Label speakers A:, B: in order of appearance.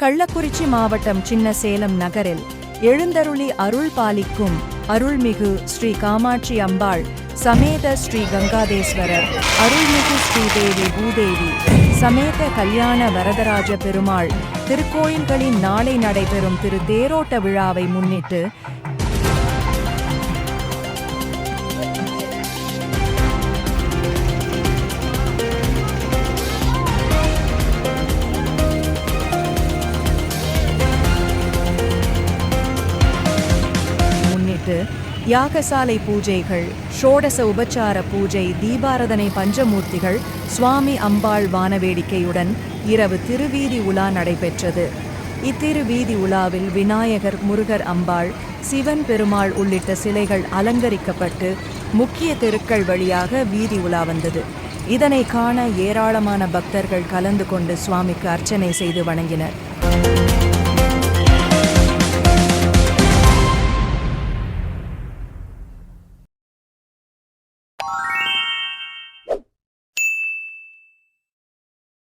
A: கள்ளக்குறிச்சி மாவட்டம் சின்ன சேலம் நகரில் எழுந்தருளி அருள் பாலிக்கும் அருள்மிகு ஸ்ரீ காமாட்சி அம்பாள் சமேத ஸ்ரீ கங்காதேஸ்வரர் அருள்மிகு ஸ்ரீதேவி பூதேவி சமேத கல்யாண வரதராஜ பெருமாள். திருக்கோயில்களின் நாளை நடைபெறும் திரு தேரோட்ட விழாவை முன்னிட்டு முன்னிட்டு யாகசாலை பூஜைகள் ஷோடச உபச்சார பூஜை தீபாரதனை பஞ்சமூர்த்திகள் சுவாமி அம்பாள் வானவேடிக்கையுடன் இரவு திருவீதி உலா நடைபெற்றது. இத்திருவீதி உலாவில் விநாயகர் முருகர் அம்பாள் சிவன் பெருமாள் உள்ளிட்ட சிலைகள் அலங்கரிக்கப்பட்டு முக்கிய தெருக்கள் வழியாக வீதி உலா வந்தது. இதனை காண ஏராளமான பக்தர்கள் கலந்து கொண்டு சுவாமிக்கு அர்ச்சனை செய்து வணங்கினர்.